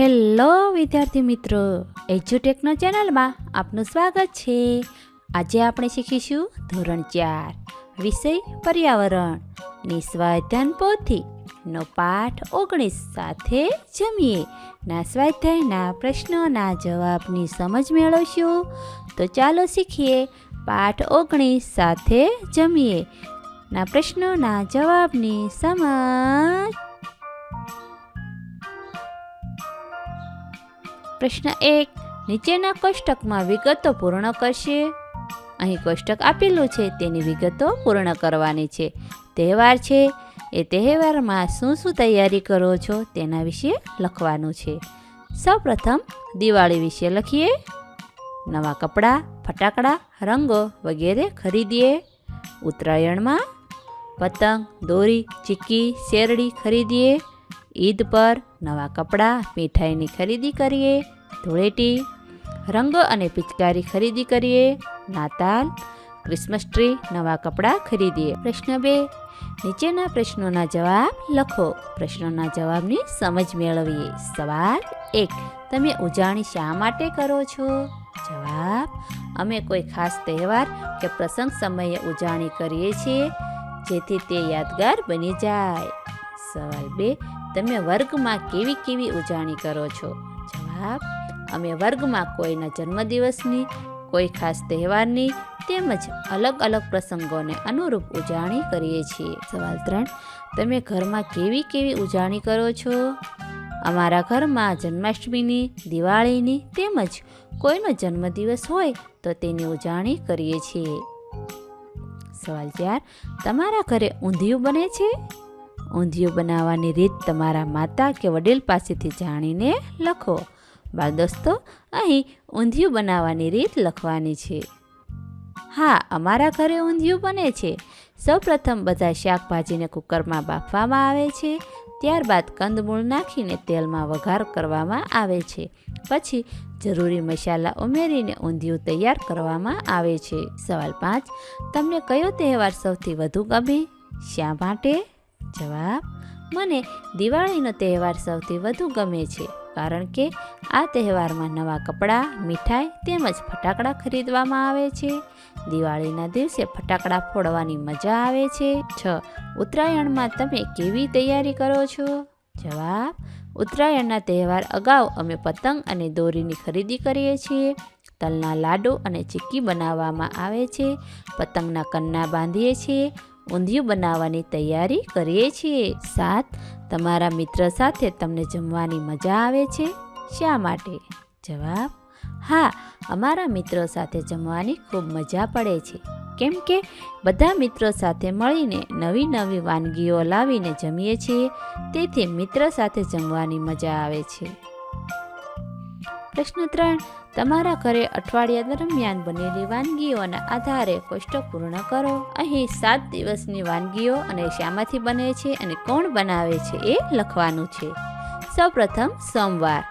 Hello, વિદ્યાર્થી મિત્રો. એજ્યુટેકનો ચેનલમાં આપનું સ્વાગત છે. આજે આપણે શીખીશું ધોરણ ચાર, વિષય પર્યાવરણ. નિસ્વાધ્યાન પોથી નો પાઠ ઓગણીસ સાથે જમીએ. ના સ્વાધ્યાયના પ્રશ્નોના જવાબની સમજ મેળવશું. તો ચાલો શીખીએ પાઠ ઓગણીસ સાથે જમીએ. ના પ્રશ્નોના જવાબની સમજ પ્રશ્ન એક, નીચેના કોષ્ટકમાં વિગતો પૂર્ણ કરશે? અહીં કોષ્ટક આપેલું છે, તેની વિગતો પૂર્ણ કરવાની છે. તહેવાર છે, એ તહેવારમાં શું શું તૈયારી કરો છો તેના વિશે લખવાનું છે. સૌપ્રથમ, દિવાળી વિશે લખીએ. નવા કપડાં, ફટાકડા, રંગો વગેરે ખરીદીએ. ઉત્તરાયણમાં પતંગ, દોરી, ચીક્કી, શેરડી ખરીદીએ. ઈદ પર નવા કપડાં, મીઠાઈની ખરીદી કરીએ, ધૂળેટી, રંગો અને પિચકારી ખરીદી કરીએ, નાતાલ, ક્રિસમસ ટ્રી, નવા કપડાં ખરીદીએ. પ્રશ્ન બે, નીચેના પ્રશ્નોના જવાબ લખો. પ્રશ્નોના જવાબની સમજ મેળવીએ. સવાલ એક, તમે ઉજાણી શા માટે કરો છો? જવાબ, અમે કોઈ ખાસ તહેવાર કે પ્રસંગ સમયે ઉજાણી કરીએ છીએ, જેથી તે યાદગાર બની જાય. સવાલ બે તમે વર્ગમાં કેવી કેવી ઉજાણી કરો છો? જવાબ, અમે વર્ગમાં કોઈના જન્મદિવસની, કોઈ ખાસ તહેવારની તેમજ અલગ અલગ પ્રસંગોને અનુરૂપ ઉજાણી કરીએ છીએ. સવાલ ત્રણ, તમે ઘરમાં કેવી કેવી ઉજાણી કરો છો? અમારા ઘરમાં જન્માષ્ટમીની, દિવાળીની તેમજ કોઈનો જન્મદિવસ હોય તો તેની ઉજાણી કરીએ છીએ. સવાલ ચાર, તમારા ઘરે ઊંધિયું બને છે? ઊંધિયું બનાવવાની રીત તમારા માતા કે વડીલ પાસેથી જાણીને લખો. બાળ દોસ્તો, અહીં ઊંધિયું બનાવવાની રીત લખવાની છે. હા, અમારા ઘરે ઊંધિયું બને છે. સૌપ્રથમ બધા શાકભાજીને કુકરમાં બાફવામાં આવે છે. ત્યારબાદ કંદમૂળ નાખીને તેલમાં વઘાર કરવામાં આવે છે. પછી જરૂરી મસાલા ઉમેરીને ઊંધિયું તૈયાર કરવામાં આવે છે. સવાલ પાંચ, તમને કયો તહેવાર સૌથી વધુ ગમે? શા માટે? જવાબ, મને દિવાળીનો તહેવાર સૌથી વધુ ગમે છે, કારણ કે આ તહેવારમાં નવા કપડાં, મીઠાઈ તેમજ ફટાકડા ખરીદવામાં આવે છે. દિવાળીના દિવસે ફટાકડા ફોડવાની મજા આવે છે. છ, ઉત્તરાયણમાં તમે કેવી તૈયારી કરો છો? જવાબ, ઉત્તરાયણના તહેવાર અગાઉ અમે પતંગ અને દોરીની ખરીદી કરીએ છીએ. તલના લાડુ અને ચીક્કી બનાવવામાં આવે છે. પતંગના કન્ના બાંધીએ છીએ. ઊંધિયું બનાવવાની તૈયારી કરીએ છીએ. સાત તમારા મિત્ર સાથે તમને જમવાની મજા આવે છે? શા માટે? જવાબ, હા, અમારા મિત્રો સાથે જમવાની ખૂબ મજા પડે છે. કેમ કે, બધા મિત્રો સાથે મળીને નવી નવી વાનગીઓ લાવીને જમીએ છીએ. તેથી મિત્ર સાથે જમવાની મજા આવે છે. પ્રશ્ન ત્રણ, તમારા ઘરે અઠવાડિયા દરમિયાન બનેલી વાનગીઓના આધારે કોષ્ટક પૂર્ણ કરો. અહીં સાત દિવસની વાનગીઓ અને શામાંથી બને છે અને કોણ બનાવે છે એ લખવાનું છે. સૌપ્રથમ સોમવાર.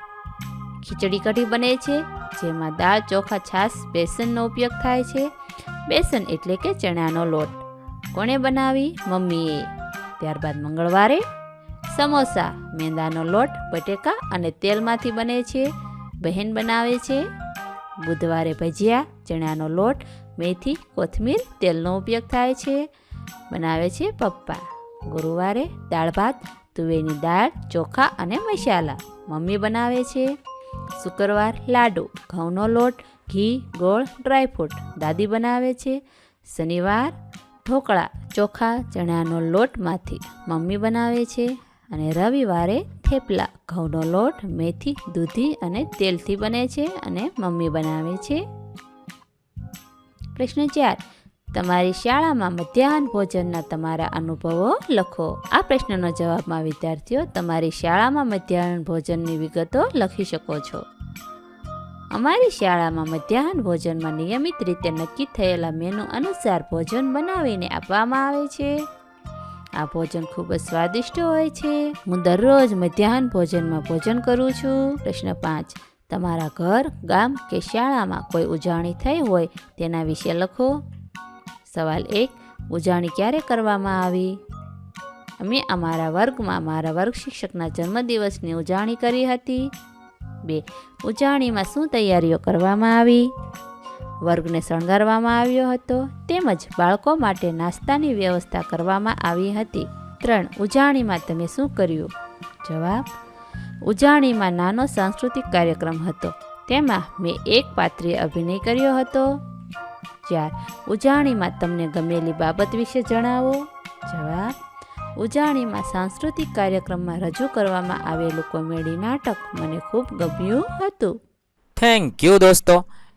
ખીચડી કઢી બને છે, જેમાં દાળ, ચોખા, છાશ, બેસનનો ઉપયોગ થાય છે. બેસન એટલે કે ચણાનો લોટ. કોણે બનાવી? મમ્મીએ. ત્યારબાદ મંગળવારે સમોસા, મેંદાનો લોટ, બટેકા અને તેલમાંથી બને છે. બહેન બનાવે છે. બુધવારે ભજીયા, ચણાનો લોટ, મેથી, કોથમીર, તેલનો ઉપયોગ થાય છે. બનાવે છે પપ્પા. ગુરુવારે દાળ ભાત, તુવેરની દાળ, ચોખા અને મસાલા મમ્મી બનાવે છે. શુક્રવાર લાડુ, ઘઉંનો લોટ, ઘી, ગોળ ડ્રાયફ્રૂટ દાદી બનાવે છે. શનિવાર ઢોકળા, ચોખા, ચણાનો લોટમાંથી મમ્મી બનાવે છે. અને રવિવારે થેપલા ઘઉંનો લોટ, મેથી, દૂધી અને તેલથી બને છે અને મમ્મી બનાવે છે. પ્રશ્ન ચાર, તમારી શાળામાં મધ્યાહન ભોજનના તમારા અનુભવો લખો. આ પ્રશ્નનો જવાબમાં વિદ્યાર્થીઓ તમારી શાળામાં મધ્યાહન ભોજનની વિગતો લખી શકો છો. અમારી શાળામાં મધ્યાહન ભોજનમાં નિયમિત રીતે નક્કી થયેલા મેનુ અનુસાર ભોજન બનાવીને આપવામાં આવે છે. આ ભોજન ખૂબ જ સ્વાદિષ્ટ હોય છે. હું દરરોજ મધ્યાહન ભોજનમાં ભોજન કરું છું. પ્રશ્ન પાંચ. તમારા ઘર, ગામ કે શાળામાં કોઈ ઉજવણી થઈ હોય તેના વિશે લખો. સવાલ એક. ઉજાણી ક્યારે કરવામાં આવી? અમે અમારા વર્ગમાં મારા વર્ગ શિક્ષકના જન્મદિવસની ઉજવણી કરી હતી. બે. ઉજાણીમાં શું તૈયારીઓ કરવામાં આવી? વર્ગને શણગારવામાં આવ્યો હતો તેમજ બાળકો માટે નાસ્તાની વ્યવસ્થા કરવામાં આવી હતી. ત્રણ, ઉજાણીમાં તમે શું કર્યું? જવાબ, ઉજાણીમાં નાનો સાંસ્કૃતિક કાર્યક્રમ હતો. તેમાં મેં એક પાત્રીય અભિનય કર્યો હતો. ચાર, ઉજાણીમાં તમને ગમેલી બાબત વિશે જણાવો? જવાબ, ઉજાણીમાં સાંસ્કૃતિક કાર્યક્રમમાં રજૂ કરવામાં આવેલું કોમેડી નાટક મને ખૂબ ગમ્યું હતું. થેન્ક યુ દોસ્તો.